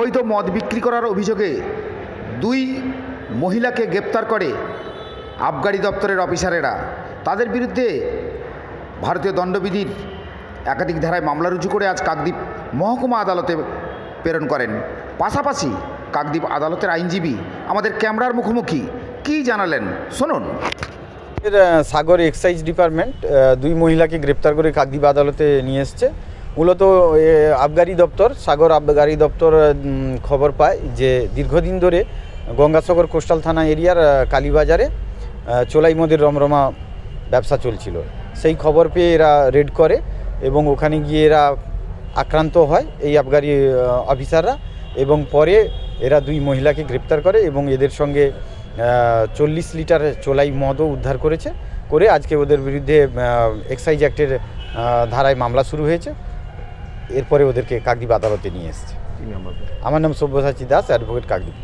অবৈধ মদ বিক্রি করার অভিযোগে দুই মহিলাকে গ্রেপ্তার করে আবগারি দপ্তরের অফিসারেরা। তাদের বিরুদ্ধে ভারতীয় দণ্ডবিধির একাধিক ধারায় মামলা রুজু করে আজ কাকদ্বীপ মহকুমা আদালতে প্রেরণ করেন। পাশাপাশি কাকদ্বীপ আদালতের আইনজীবী আমাদের ক্যামেরার মুখোমুখি কী জানালেন? শুনুন। সাগর এক্সাইজ ডিপার্টমেন্ট দুই মহিলাকে গ্রেপ্তার করে কাকদ্বীপ আদালতে নিয়ে এসছে। মূলত আবগারি দপ্তর, সাগর আবগারি দপ্তর খবর পায় যে দীর্ঘদিন ধরে গঙ্গাসাগর কোস্টাল থানা এরিয়ার কালীবাজারে চোলাই মদের রমরমা ব্যবসা চলছিল। সেই খবর পেয়ে এরা রেড করে এবং ওখানে গিয়ে এরা আক্রান্ত হয় এই আবগারি অফিসাররা এবং পরে এরা দুই মহিলাকে গ্রেপ্তার করে এবং এদের সঙ্গে চল্লিশ লিটার চোলাই মদও উদ্ধার করেছে, করে আজকে ওদের বিরুদ্ধে এক্সাইজ অ্যাক্টের ধারায় মামলা শুরু হয়েছে। এরপরে ওদেরকে কাকদ্বীপ আদালতে নিয়ে এসছে। আমার নাম সব্যসাচী দাস অ্যাডভোকেট কাকদ্বীপ।